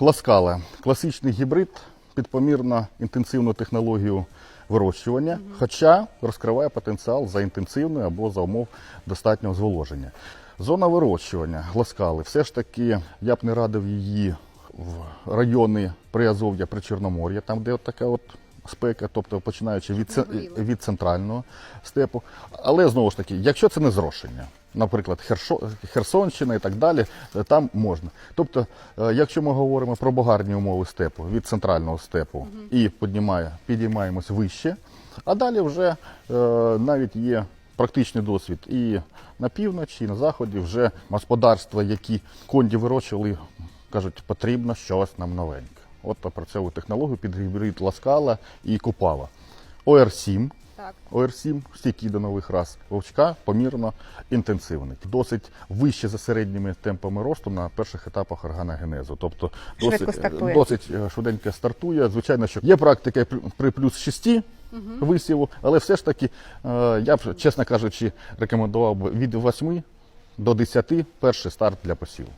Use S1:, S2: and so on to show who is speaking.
S1: Ласкала класичний гібрид під помірно інтенсивну технологію вирощування, хоча розкриває потенціал за інтенсивною або за умов достатнього зволоження. Зона вирощування гласкали, все ж таки я б не радив її в райони Приазов'я при Чорномор'я, там де от така от спека, тобто починаючи від, від центрального степу. Але знову ж таки, якщо це не зрошення, наприклад, Хершо- Херсонщина і так далі, е, там можна. Тобто, е, якщо ми говоримо про богарні умови степу від центрального степу і піднімає, підіймаємось вище, а далі вже е, навіть є практичний досвід і на півночі, і на заході вже господарства, які конді вирощували, кажуть, потрібно щось нам новеньке. От опрацьовую технологію під гібрид Ласкала і Купава. ОР-7
S2: Так.
S1: ОР-7 стійкий до нових рас вовчка помірно інтенсивний, досить вище за середніми темпами росту на перших етапах органогенезу. Тобто
S2: Швидко
S1: досить,
S2: стартує.
S1: досить е, швиденько стартує. Звичайно, що є практика при- плюс 6 висіву, але все ж таки е, я б, чесно кажучи, рекомендував би від 8 до 10 перший старт для посіву.